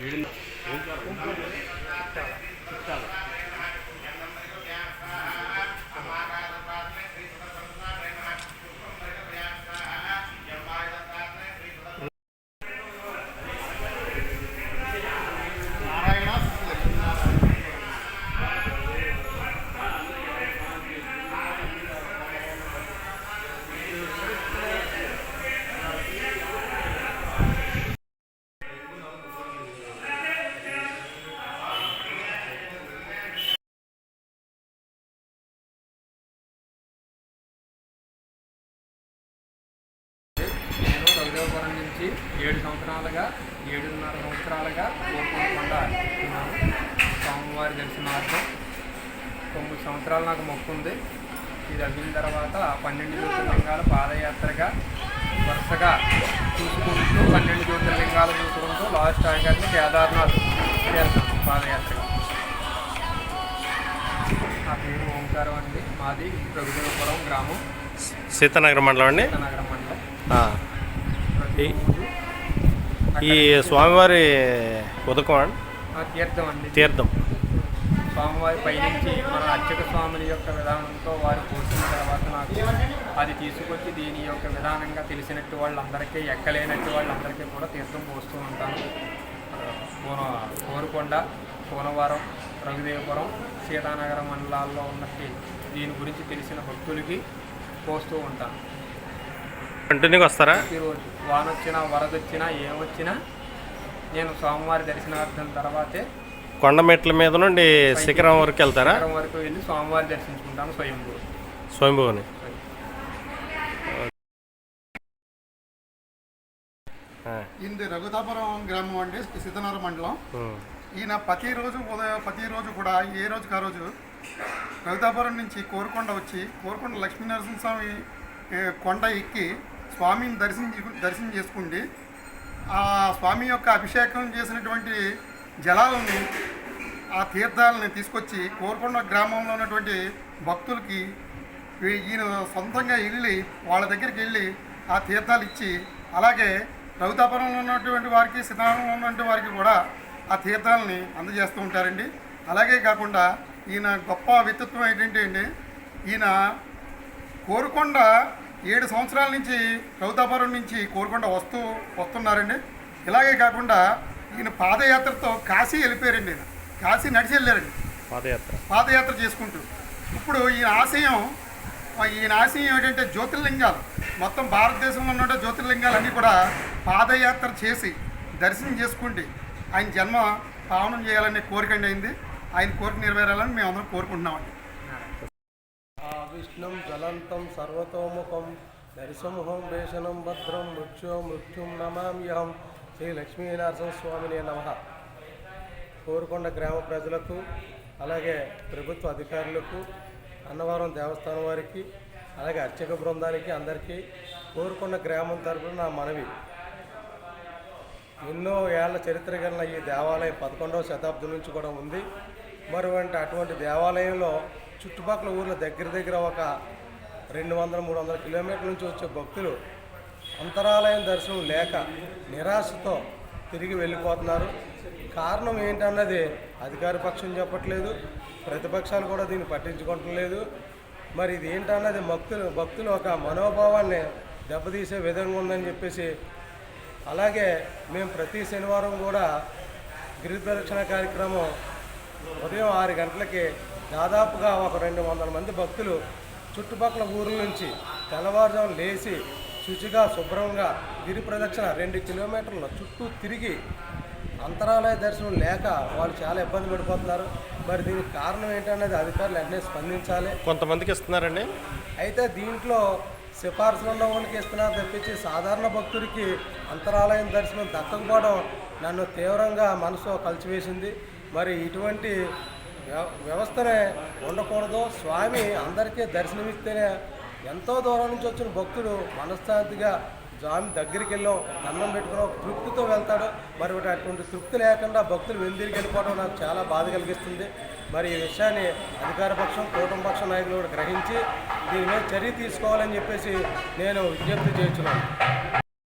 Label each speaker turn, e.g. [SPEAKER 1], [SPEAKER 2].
[SPEAKER 1] எழுந்த నుంచి ఏడు సంవత్సరాలుగా ఏడున్నర సంవత్సరాలుగా కోరుకోకుండా స్వామివారి దర్శనార్థం. తొమ్మిది సంవత్సరాలు నాకు మొక్కు ఉంది ఇది అయిన తర్వాత పన్నెండు జ్యోతిర్లింగాల పాదయాత్రగా వరుసగా చూసుకుంటూ పన్నెండు జ్యోతిర్లింగాలు చూసుకుంటూ లాస్ట్ ఆఖరిని కేదార్నాథ్ చేస్తాను పాదయాత్రగా. నా పేరు ఓంకారం అండి. మాది రఘుదేవపురం గ్రామం.
[SPEAKER 2] సీతానగరం మండలం అండి?
[SPEAKER 1] నగరం మండలం.
[SPEAKER 2] ఈ- ఈ స్వామివారి ఉదకం అండి.
[SPEAKER 1] తీర్థం అండి
[SPEAKER 2] తీర్థం.
[SPEAKER 1] స్వామివారి పైనుంచి మన అర్చక స్వాముల యొక్క విధానంతో వారు పోసిన తర్వాత నాకు అది తీసుకొచ్చి దీని యొక్క విధానంగా తెలిసినట్టు వాళ్ళందరికీ ఎక్కలేనట్టు వాళ్ళందరికీ కూడా తీర్థం పోస్తూ ఉంటాను. కోన కోరుకొండ కోనవరం రఘుదేవపురం సీతానగరం మండలాల్లో ఉన్నట్టు దీని గురించి తెలిసిన భక్తులకి పోస్తూ ఉంటాను.
[SPEAKER 2] కంటిన్యూగా వస్తారా
[SPEAKER 1] ప్రతిరోజు. వాన వచ్చినా వరద వచ్చినా ఏమొచ్చినా నేను స్వామివారి దర్శనార్థం తర్వాతే
[SPEAKER 2] కొండ మెట్ల మీద నుండి శిఖరం వరకు వెళ్తారా?
[SPEAKER 1] నగరం వరకు వెళ్ళి స్వామివారి దర్శించుకుంటాను స్వయంభూ
[SPEAKER 2] స్వయంభువని ఆ.
[SPEAKER 3] ఇది రఘుతాపురం గ్రామం అండి సీతనగరం మండలం. ఈయన ప్రతిరోజు ఉదయం ప్రతిరోజు కూడా ఏ రోజుకి ఆ రోజు రఘుతాపురం నుంచి కోరుకొండ వచ్చి కోరుకొండ లక్ష్మీనరసింహస్వామి కొండ ఎక్కి స్వామిని దర్శించి దర్శనం చేసుకుండి ఆ స్వామి యొక్క అభిషేకం చేసినటువంటి జలాలని ఆ తీర్థాలని తీసుకొచ్చి కోరుకొండ గ్రామంలో ఉన్నటువంటి భక్తులకి ఈయన సొంతంగా వెళ్ళి వాళ్ళ దగ్గరికి వెళ్ళి ఆ తీర్థాలు ఇచ్చి అలాగే రఘుతాపురంలో ఉన్నటువంటి వారికి సిద్ధాంతంలో ఉన్నటువంటి వారికి కూడా ఆ తీర్థాలని అందజేస్తూ ఉంటారండి. అలాగే కాకుండా ఈయన గొప్ప వ్యక్తిత్వం ఏంటంటే అండి ఈయన కోరుకొండ ఏడు సంవత్సరాల నుంచి రౌతాపురం నుంచి కోరుకొండ వస్తూ వస్తున్నారండి. ఇలాగే కాకుండా ఈయన పాదయాత్రతో కాశీ వెళ్ళిపోయారండి. ఈయన కాశీ నడిచి వెళ్ళారండి.
[SPEAKER 2] పాదయాత్ర.
[SPEAKER 3] పాదయాత్ర చేసుకుంటూ. ఇప్పుడు ఈయన ఆశయం ఈయన ఆశయం ఏంటంటే జ్యోతిర్లింగాలు. మొత్తం భారతదేశంలో ఉన్న జ్యోతిర్లింగాలు అన్నీ కూడా పాదయాత్ర చేసి దర్శనం చేసుకుంటే ఆయన జన్మ పావనం చేయాలనే కోరిక అండి. అయింది ఆయన కోరిక నెరవేరాలని మేము అందరం కోరుకుంటున్నామండి.
[SPEAKER 4] విష్ణుం జ్వలంతం సర్వతోముఖం నరసింహం భేషణం భద్రం మృత్యో మృత్యుం నమామ్యహం. శ్రీ లక్ష్మీనరసింహస్వామిని నమ. కోరుకొండ గ్రామ ప్రజలకు అలాగే ప్రభుత్వ అధికారులకు అన్నవరం దేవస్థానం వారికి అలాగే అర్చక బృందానికి అందరికీ కోరుకొండ గ్రామం తరపున నా మనవి. ఎన్నో ఏళ్ళ చరిత్ర కలిగిన ఈ దేవాలయం పదకొండవ శతాబ్దం నుంచి కూడా ఉంది. మరి అటువంటి దేవాలయంలో చుట్టుపక్కల ఊర్ల దగ్గర దగ్గర ఒక రెండు వందల మూడు వందల కిలోమీటర్ల నుంచి వచ్చే భక్తులు అంతరాలయం దర్శనం లేక నిరాశతో తిరిగి వెళ్ళిపోతున్నారు. కారణం ఏంటన్నది అధికార పక్షం చెప్పట్లేదు. ప్రతిపక్షాలు కూడా దీన్ని పట్టించుకోవటం లేదు మరి ఇది ఏంటన్నది భక్తులు భక్తులు ఒక మనోభావాన్ని దెబ్బతీసే విధంగా ఉందని చెప్పేసి అలాగే మేము ప్రతి శనివారం కూడా గిరి ప్రదక్షిణ కార్యక్రమం ఉదయం ఆరు గంటలకి దాదాపుగా ఒక రెండు వందల మంది భక్తులు చుట్టుపక్కల ఊర్ల నుంచి తెల్లవారుజాము లేచి శుచిగా శుభ్రంగా గిరి ప్రదక్షిణ రెండు కిలోమీటర్ల చుట్టూ తిరిగి అంతరాలయ దర్శనం లేక వాళ్ళు చాలా ఇబ్బంది పడిపోతున్నారు. మరి దీనికి కారణం ఏంటనేది అధికారులు వెంటనే స్పందించాలి.
[SPEAKER 2] కొంతమందికి ఇస్తున్నారండి?
[SPEAKER 4] అయితే దీంట్లో సిఫార్సులు ఉన్న వాళ్ళకి ఇస్తున్నారు తప్పించి సాధారణ భక్తుడికి అంతరాలయం దర్శనం దక్కకపోవడం నన్ను తీవ్రంగా మనసు కలిచివేసింది మరి ఇటువంటి వ్యవస్థనే ఉండకూడదు. స్వామి అందరికీ దర్శనమిస్తేనే ఎంతో దూరం నుంచి వచ్చిన భక్తుడు మనశ్శాంతిగా స్వామి దగ్గరికి వెళ్ళాం దండం పెట్టుకున్నాం తృప్తితో వెళ్తాడు. మరి అటువంటి తృప్తి లేకుండా భక్తులు వెందిరికి వెళ్ళిపోవడం నాకు చాలా బాధ కలిగిస్తుంది. మరి ఈ విషయాన్ని అధికార పక్షం కూటమి పక్ష నాయకులు కూడా గ్రహించి దీని మీద చర్య తీసుకోవాలని చెప్పేసి నేను విజ్ఞప్తి చేస్తున్నాను.